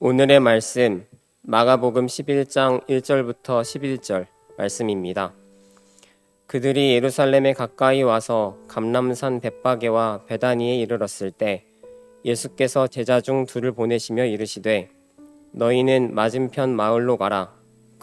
오늘의 말씀 마가복음 11장 1절부터 11절 말씀입니다. 그들이 예루살렘에 가까이 와서 감람산 벳바게와 베다니에 이르렀을 때 예수께서 제자 중 둘을 보내시며 이르시되 너희는 맞은편 마을로 가라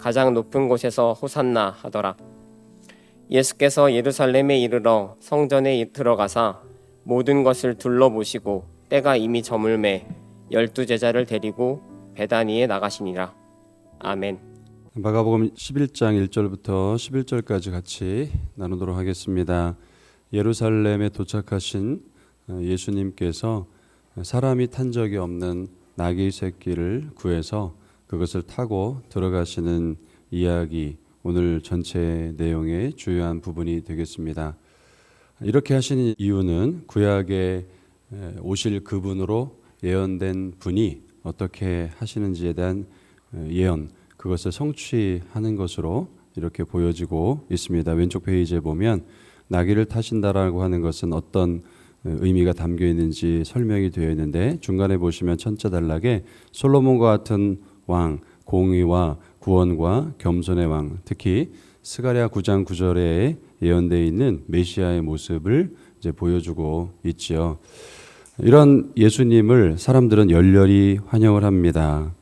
가장 높은 곳에서 호산나 하더라 예수께서 예루살렘에 이르러 성전에 들어가사 모든 것을 둘러보시고 때가 이미 저물매 열두 제자를 데리고 베다니에 나가시니라 아멘. 마가복음 11장 1절부터 11절까지 같이 나누도록 하겠습니다. 예루살렘에 도착하신 어, 예수님께서 사람이 탄 적이 없는 나귀 새끼를 구해서 그것을 타고 들어가시는 이야기 오늘 전체 내용의 주요한 부분이 되겠습니다. 이렇게 하시는 이유는 구약에 에, 오실 그분으로 예언된 분이 어떻게 하시는지에 대한 에, 예언 그것을 성취하는 것으로 이렇게 보여지고 있습니다. 왼쪽 페이지에 보면 나귀를 타신다라고 하는 것은 어떤 의미가 담겨 있는지 설명이 되어 있는데 중간에 보시면 천자 단락에 솔로몬과 같은 왕, 공의와 구원과 겸손의 왕, 특히 스가랴 9장 9절에 예언되어 있는 메시아의 모습을 이제 보여주고 있지요. 이런 예수님을 사람들은 열렬히 환영을 합니다.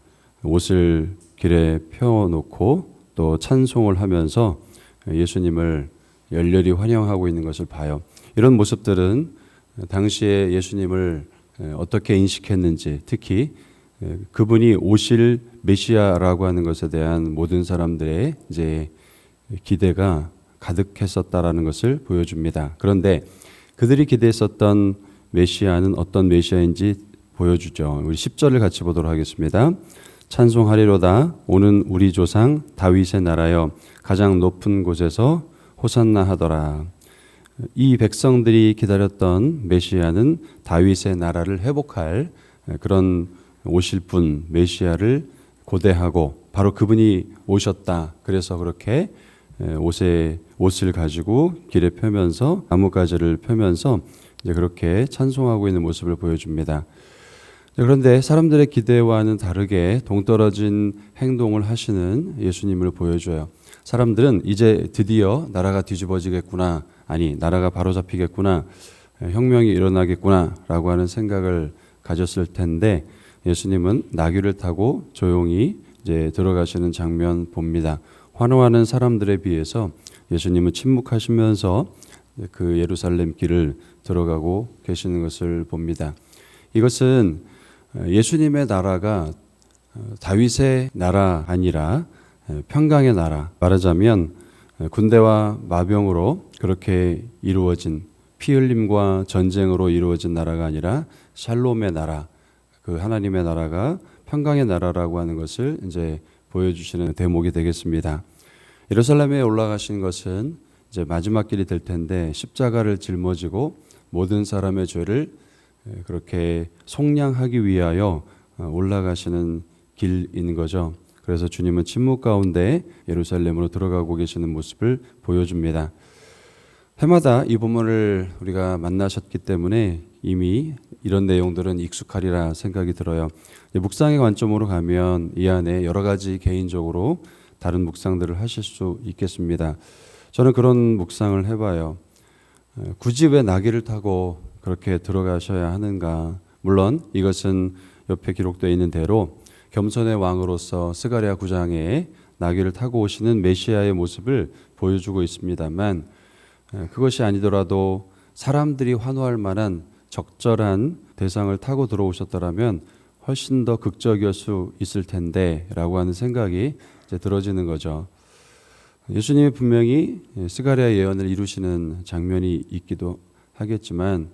옷을 길에 펴놓고 또 찬송을 하면서 예수님을 열렬히 환영하고 있는 것을 봐요. 이런 모습들은 당시에 예수님을 어떻게 인식했는지 특히 그분이 오실 메시아라고 하는 것에 대한 모든 사람들의 이제 기대가 가득했었다라는 것을 보여줍니다. 그런데 그들이 기대했었던 메시아는 어떤 메시아인지 보여주죠. 우리 10절을 같이 보도록 하겠습니다. 찬송하리로다 오는 우리 조상 다윗의 나라여 가장 높은 곳에서 호산나 하더라. 이 백성들이 기다렸던 메시아는 다윗의 나라를 회복할 그런 오실 분 메시아를 고대하고 바로 그분이 오셨다. 그래서 그렇게 옷에 옷을 가지고 길에 펴면서 나뭇가지를 펴면서 이제 그렇게 찬송하고 있는 모습을 보여줍니다. 그런데 사람들의 기대와는 다르게 동떨어진 행동을 하시는 예수님을 보여줘요. 사람들은 이제 드디어 나라가 뒤집어지겠구나, 아니, 나라가 바로잡히겠구나, 혁명이 일어나겠구나, 라고 하는 생각을 가졌을 텐데, 예수님은 나귀를 타고 조용히 이제 들어가시는 장면 봅니다. 환호하는 사람들에 비해서 예수님은 침묵하시면서 그 예루살렘 길을 들어가고 계시는 것을 봅니다. 이것은 예수님의 나라가 다윗의 나라 아니라 평강의 나라 말하자면 군대와 마병으로 그렇게 이루어진 피 흘림과 전쟁으로 이루어진 나라가 아니라 샬롬의 나라 그 하나님의 나라가 평강의 나라라고 하는 것을 이제 보여주시는 대목이 되겠습니다. 예루살렘에 올라가신 것은 이제 마지막 길이 될 텐데 십자가를 짊어지고 모든 사람의 죄를 그렇게 속량하기 위하여 올라가시는 길인 거죠. 그래서 주님은 침묵 가운데 예루살렘으로 들어가고 계시는 모습을 보여줍니다. 해마다 이 부분을 우리가 만나셨기 때문에 이미 이런 내용들은 익숙하리라 생각이 들어요. 묵상의 관점으로 가면 이 안에 여러 가지 개인적으로 다른 묵상들을 하실 수 있겠습니다. 저는 그런 묵상을 해봐요. 어, 굳이 왜 나귀를 타고 그렇게 들어가셔야 하는가? 물론 이것은 옆에 기록되어 있는 대로 겸손의 왕으로서 스가랴 9장에 나귀를 타고 오시는 메시아의 모습을 보여주고 있습니다만 에, 그것이 아니더라도 사람들이 환호할 만한 적절한 대상을 타고 들어오셨더라면 훨씬 더 극적이었을 수 있을 텐데라고 하는 생각이 이제 들어지는 거죠. 예수님이 분명히 스가랴 예언을 이루시는 장면이 있기도 하겠지만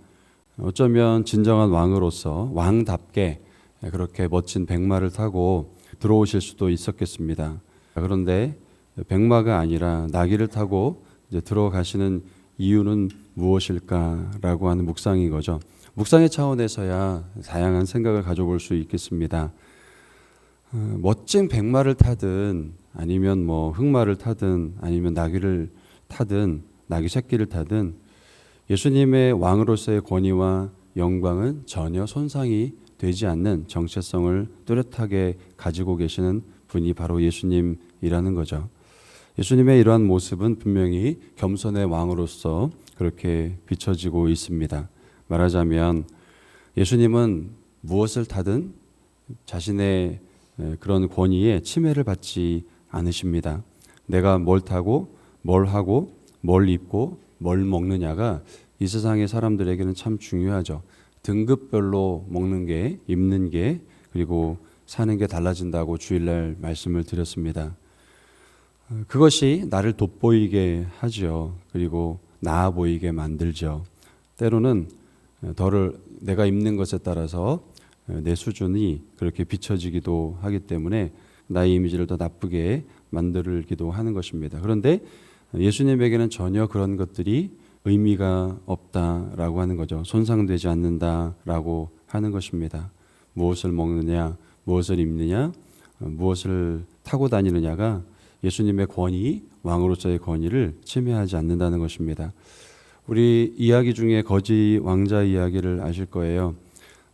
어쩌면 진정한 왕으로서 왕답게 그렇게 멋진 백마를 타고 들어오실 수도 있었겠습니다. 그런데 백마가 아니라 나귀를 타고 이제 들어가시는 이유는 무엇일까라고 하는 묵상인 거죠. 묵상의 차원에서야 다양한 생각을 가져볼 수 있겠습니다. 어, 멋진 백마를 타든 아니면 뭐 흑마를 타든 아니면 나귀를 타든 나귀 새끼를 타든 예수님의 왕으로서의 권위와 영광은 전혀 손상이 되지 않는 정체성을 뚜렷하게 가지고 계시는 분이 바로 예수님이라는 거죠. 예수님의 이러한 모습은 분명히 겸손의 왕으로서 그렇게 비춰지고 있습니다. 말하자면 예수님은 무엇을 타든 자신의 에, 그런 권위에 침해를 받지 않으십니다. 내가 뭘 타고 뭘 하고 뭘 입고 뭘 먹느냐가 이 세상의 사람들에게는 참 중요하죠. 등급별로 먹는 게 입는 게 그리고 사는 게 달라진다고 주일날 말씀을 드렸습니다. 어, 그것이 나를 돋보이게 하죠. 그리고 나아 보이게 만들죠. 때로는 더를 내가 입는 것에 따라서 내 수준이 그렇게 비춰지기도 하기 때문에 나의 이미지를 더 나쁘게 만들기도 하는 것입니다. 그런데 예수님에게는 전혀 그런 것들이 의미가 없다라고 하는 거죠. 손상되지 않는다라고 하는 것입니다. 무엇을 먹느냐, 무엇을 입느냐, 어, 무엇을 타고 다니느냐가 예수님의 권위, 왕으로서의 권위를 침해하지 않는다는 것입니다. 우리 이야기 중에 거지 왕자 이야기를 아실 거예요.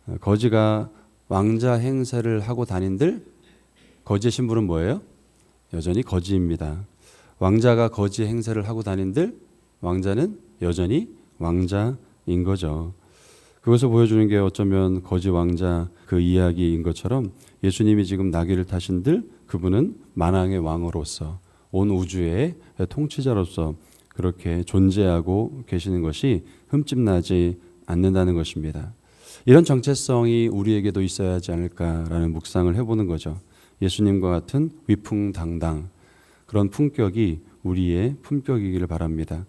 어, 거지가 왕자 행세를 하고 다닌들 거지의 신분은 뭐예요? 여전히 거지입니다. 왕자가 거지 행세를 하고 다닌들 왕자는 여전히 왕자인 거죠. 그것을 보여주는 게 어쩌면 거지 왕자 그 이야기인 것처럼 예수님이 지금 나귀를 타신들 그분은 만왕의 왕으로서 온 우주의 통치자로서 그렇게 존재하고 계시는 것이 흠집나지 않는다는 것입니다. 이런 정체성이 우리에게도 있어야 하지 않을까라는 묵상을 해보는 거죠. 예수님과 같은 위풍당당 그런 품격이 우리의 품격이기를 바랍니다.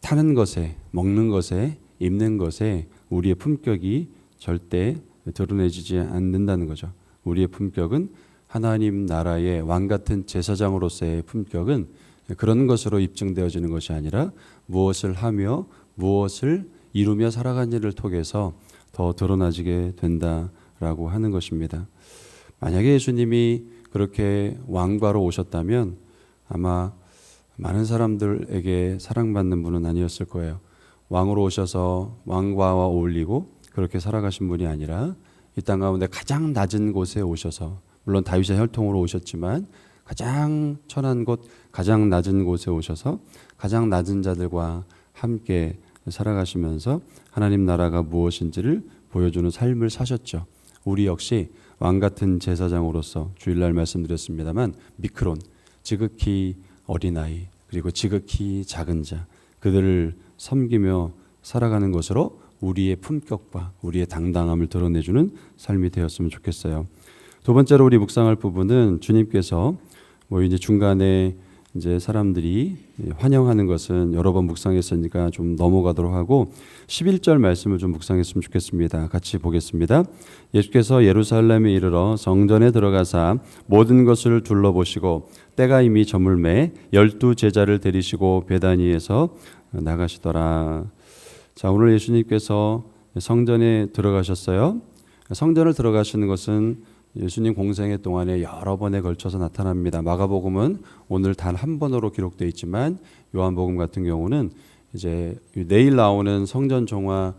타는 것에, 먹는 것에, 입는 것에 우리의 품격이 절대 드러내지지 않는다는 거죠. 우리의 품격은 하나님 나라의 왕 같은 제사장으로서의 품격은 그런 것으로 입증되어지는 것이 아니라 무엇을 하며 무엇을 이루며 살아간 일을 통해서 더 드러나지게 된다라고 하는 것입니다. 만약에 예수님이 그렇게 왕과로 오셨다면 아마 많은 사람들에게 사랑받는 분은 아니었을 거예요. 왕으로 오셔서 왕과와 어울리고 그렇게 살아가신 분이 아니라 이 땅 가운데 가장 낮은 곳에 오셔서 물론 다윗의 혈통으로 오셨지만 가장 천한 곳, 가장 낮은 곳에 오셔서 가장 낮은 자들과 함께 살아가시면서 하나님 나라가 무엇인지를 보여주는 삶을 사셨죠. 우리 역시 왕 같은 제사장으로서 주일날 말씀드렸습니다만 미크론 지극히 어린아이 그리고 지극히 작은 자 그들을 섬기며 살아가는 것으로 우리의 품격과 우리의 당당함을 드러내주는 삶이 되었으면 좋겠어요. 두 번째로 우리 묵상할 부분은 주님께서 뭐 이제 중간에 이제 사람들이 환영하는 것은 여러 번 묵상했으니까 좀 넘어가도록 하고 11절 말씀을 좀 묵상했으면 좋겠습니다. 같이 보겠습니다. 예수께서 예루살렘에 이르러 성전에 들어가사 모든 것을 둘러보시고 때가 이미 저물매 열두 제자를 데리시고 베다니에서 나가시더라. 자, 오늘 예수님께서 성전에 들어가셨어요. 성전을 들어가시는 것은 예수님 공생애 동안에 여러 번에 걸쳐서 나타납니다. 마가복음은 오늘 단 한 번으로 기록되어 있지만 요한복음 같은 경우는 이제 내일 나오는 성전 종화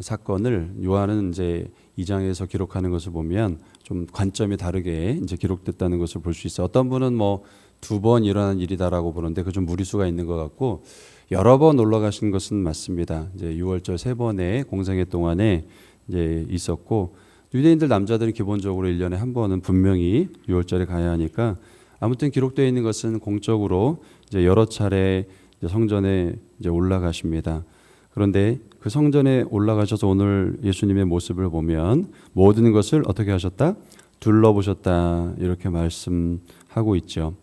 사건을 요한은 이제 2장에서 기록하는 것을 보면 좀 관점이 다르게 이제 기록됐다는 것을 볼 수 있어요. 어떤 분은 뭐 두 번 일어난 일이다라고 보는데 그 좀 무리수가 있는 것 같고 여러 번 올라 가신 것은 맞습니다. 이제 6월절 세 번의 공생애 동안에 이제 있었고 유대인들 남자들은 기본적으로 1년에 한 번은 분명히 6월절에 가야 하니까 아무튼 기록되어 있는 것은 공적으로 이제 여러 차례 이제 성전에 이제 올라가십니다. 그런데 그 성전에 올라가셔서 오늘 예수님의 모습을 보면 모든 것을 어떻게 하셨다? 둘러보셨다. 이렇게 말씀하고 있죠.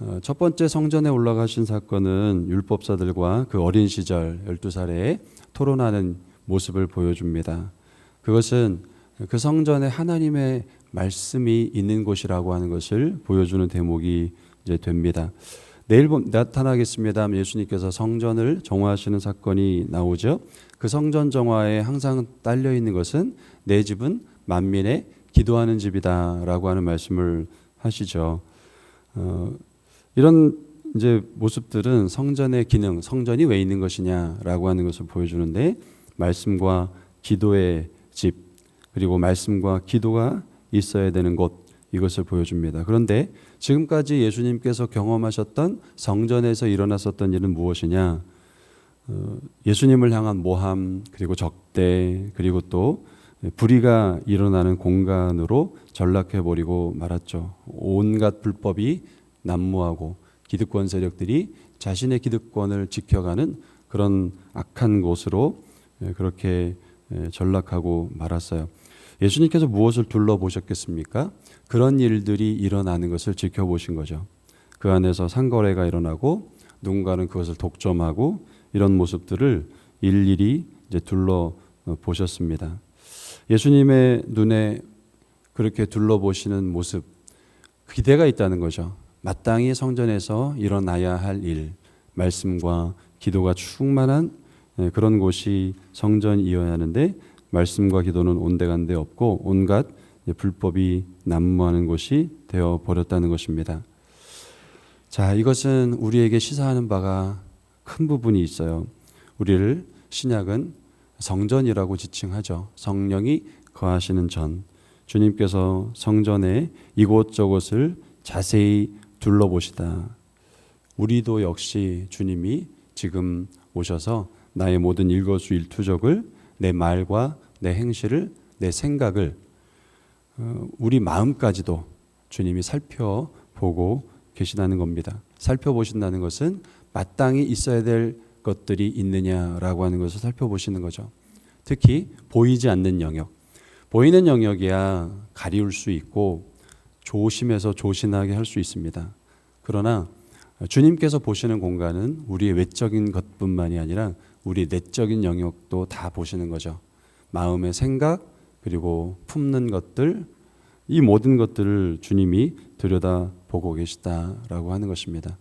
어, 첫 번째 성전에 올라가신 사건은 율법사들과 그 어린 시절 12살에 토론하는 모습을 보여줍니다. 그것은 그 성전에 하나님의 말씀이 있는 곳이라고 하는 것을 보여주는 대목이 이제 됩니다. 내일 봄- 나타나겠습니다. 예수님께서 성전을 정화하시는 사건이 나오죠. 그 성전 정화에 항상 딸려 있는 것은 내 집은 만민의 기도하는 집이다라고 하는 말씀을 하시죠. 어, 이런 이제 모습들은 성전의 기능, 성전이 왜 있는 것이냐라고 하는 것을 보여주는데 말씀과 기도의 집 그리고 말씀과 기도가 있어야 되는 곳 이것을 보여줍니다. 그런데 지금까지 예수님께서 경험하셨던 성전에서 일어났었던 일은 무엇이냐? 어, 예수님을 향한 모함 그리고 적대 그리고 또 불의가 일어나는 공간으로 전락해 버리고 말았죠. 온갖 불법이 난무하고 기득권 세력들이 자신의 기득권을 지켜가는 그런 악한 곳으로 예, 그렇게 예, 전락하고 말았어요. 예수님께서 무엇을 둘러보셨겠습니까? 그런 일들이 일어나는 것을 지켜보신 거죠. 그 안에서 상거래가 일어나고 누군가는 그것을 독점하고 이런 모습들을 일일이 이제 둘러 보셨습니다. 예수님의 눈에 그렇게 둘러보시는 모습 기대가 있다는 거죠. 마땅히 성전에서 일어나야 할 일, 말씀과 기도가 충만한 예, 그런 곳이 성전이어야 하는데 말씀과 기도는 온데간데 없고 온갖 불법이 난무하는 곳이 되어 버렸다는 것입니다. 자, 이것은 우리에게 시사하는 바가 큰 부분이 있어요. 우리를 신약은 성전이라고 지칭하죠. 성령이 거하시는 전. 주님께서 성전의 이곳저곳을 자세히 둘러보시다. 우리도 역시 주님이 지금 오셔서 나의 모든 일거수 일투족을 내 말과 내 행실을 내 생각을 어, 우리 마음까지도 주님이 살펴보고 계시다는 겁니다. 살펴보신다는 것은 마땅히 있어야 될 것들이 있느냐라고 하는 것을 살펴보시는 거죠. 특히 보이지 않는 영역. 보이는 영역이야 가리울 수 있고 조심해서 조신하게 할 수 있습니다. 그러나 주님께서 보시는 공간은 우리의 외적인 것뿐만이 아니라 우리 내적인 영역도 다 보시는 거죠. 마음의 생각 그리고 품는 것들 이 모든 것들을 주님이 들여다 보고 계시다라고 하는 것입니다.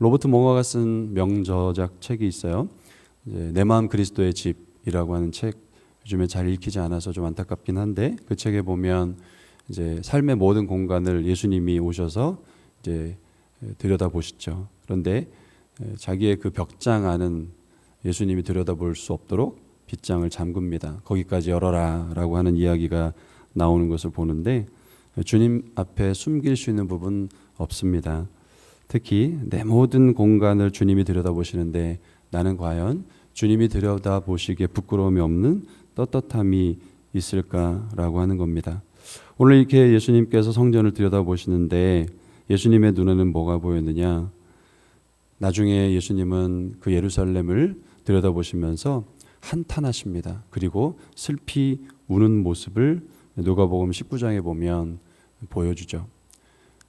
로버트 모가가 쓴 명저작 책이 있어요. 내 마음 그리스도의 집이라고 하는 책 요즘에 잘 읽히지 않아서 좀 안타깝긴 한데 그 책에 보면 이제 삶의 모든 공간을 예수님이 오셔서 이제 들여다 보시죠. 그런데 자기의 그 벽장 안은 예수님이 들여다볼 수 없도록 빗장을 잠굽니다. 거기까지 열어라라고 하는 이야기가 나오는 것을 보는데 주님 앞에 숨길 수 있는 부분 없습니다. 특히 내 모든 공간을 주님이 들여다보시는데 나는 과연 주님이 들여다보시기에 부끄러움이 없는 떳떳함이 있을까라고 하는 겁니다. 오늘 이렇게 예수님께서 성전을 들여다보시는데 예수님의 눈에는 뭐가 보였느냐? 나중에 예수님은 그 예루살렘을 들여다보시면서 한탄하십니다. 그리고 슬피 우는 모습을 누가복음 19장에 보면 보여주죠.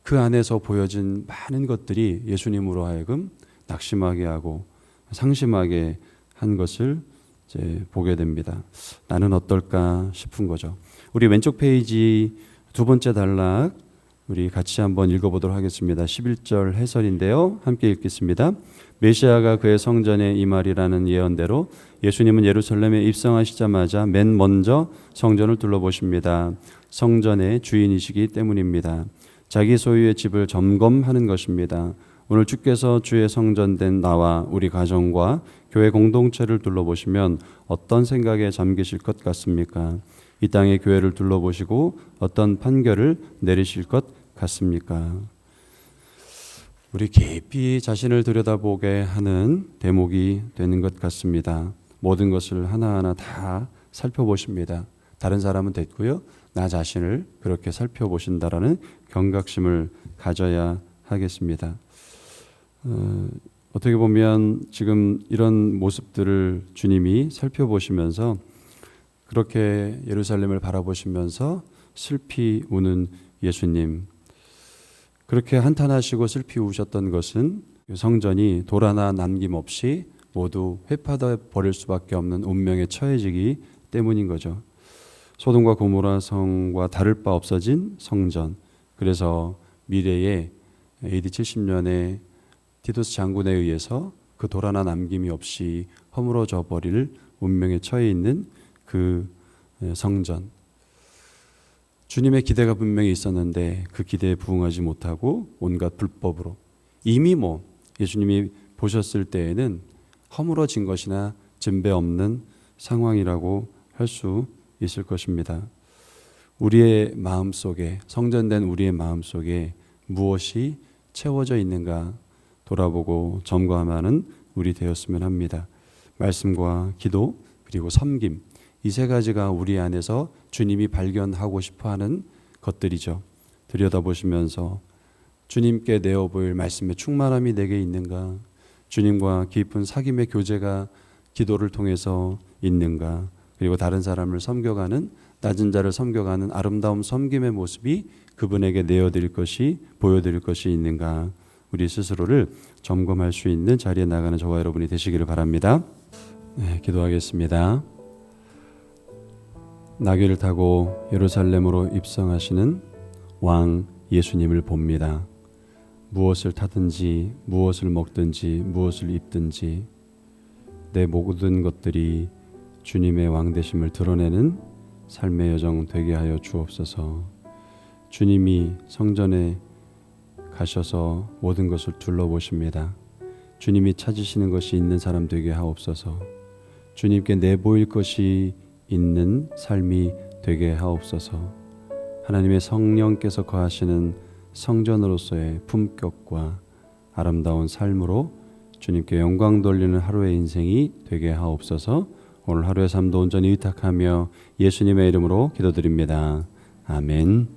그 안에서 보여진 많은 것들이 예수님으로 하여금 낙심하게 하고 상심하게 한 것을 이제 보게 됩니다. 나는 어떨까 싶은 거죠. 우리 왼쪽 페이지 두 번째 단락 우리 같이 한번 읽어보도록 하겠습니다. 11절 해설인데요. 함께 읽겠습니다. 메시아가 그의 성전에 임하리라는 예언대로 예수님은 예루살렘에 입성하시자마자 맨 먼저 성전을 둘러보십니다. 성전의 주인이시기 때문입니다. 자기 소유의 집을 점검하는 것입니다. 오늘 주께서 주의 성전된 나와 우리 가정과 교회 공동체를 둘러보시면 어떤 생각에 잠기실 것 같습니까? 이 땅의 교회를 둘러보시고 어떤 판결을 내리실 것 같습니까? 우리 깊이 자신을 들여다보게 하는 대목이 되는 것 같습니다. 모든 것을 하나하나 다 살펴보십니다. 다른 사람은 됐고요. 나 자신을 그렇게 살펴보신다라는 경각심을 가져야 하겠습니다. 어, 어떻게 보면 지금 이런 모습들을 주님이 살펴보시면서 그렇게 예루살렘을 바라보시면서 슬피 우는 예수님 그렇게 한탄하시고 슬피 우셨던 것은 성전이 돌 하나 남김없이 모두 회파돼 버릴 수밖에 없는 운명에 처해지기 때문인 거죠. 소돔과 고모라 성과 다를 바 없어진 성전. 그래서 미래에 AD 70년에 티투스 장군에 의해서 그돌 하나 남김이 없이 허물어져 버릴 운명에 처해 있는 그 성전. 주님의 기대가 분명히 있었는데 그 기대에 부응하지 못하고 온갖 불법으로 이미 뭐 예수님이 보셨을 때에는 허물어진 것이나 진배 없는 상황이라고 할 수 있을 것입니다. 우리의 마음 속에 성전된 우리의 마음 속에 무엇이 채워져 있는가 돌아보고 점검하는 우리 되었으면 합니다. 말씀과 기도 그리고 섬김 이 세 가지가 우리 안에서 주님이 발견하고 싶어 하는 것들이죠. 들여다보시면서 주님께 내어 보일 말씀의 충만함이 내게 있는가? 주님과 깊은 사귐의 교제가 기도를 통해서 있는가? 그리고 다른 사람을 섬겨가는 낮은 자를 섬겨가는 아름다운 섬김의 모습이 그분에게 내어드릴 것이 보여드릴 것이 있는가? 우리 스스로를 점검할 수 있는 자리에 나가는 저와 여러분이 되시기를 바랍니다. 네, 기도하겠습니다. 나귀를 타고 예루살렘으로 입성하시는 왕 예수님을 봅니다. 무엇을 타든지 무엇을 먹든지 무엇을 입든지 내 모든 것들이 주님의 왕 되심을 드러내는 삶의 여정 되게 하여 주옵소서. 주님이 성전에 가셔서 모든 것을 둘러보십니다. 주님이 찾으시는 것이 있는 사람 되게 하옵소서. 주님께 내보일 것이 있는 삶이 되게 하옵소서. 하나님의 성령께서 거하시는 성전으로서의 품격과 아름다운 삶으로 주님께 영광 돌리는 하루의 인생이 되게 하옵소서. 오늘 하루의 삶도 온전히 위탁하며 예수님의 이름으로 기도드립니다. 아멘.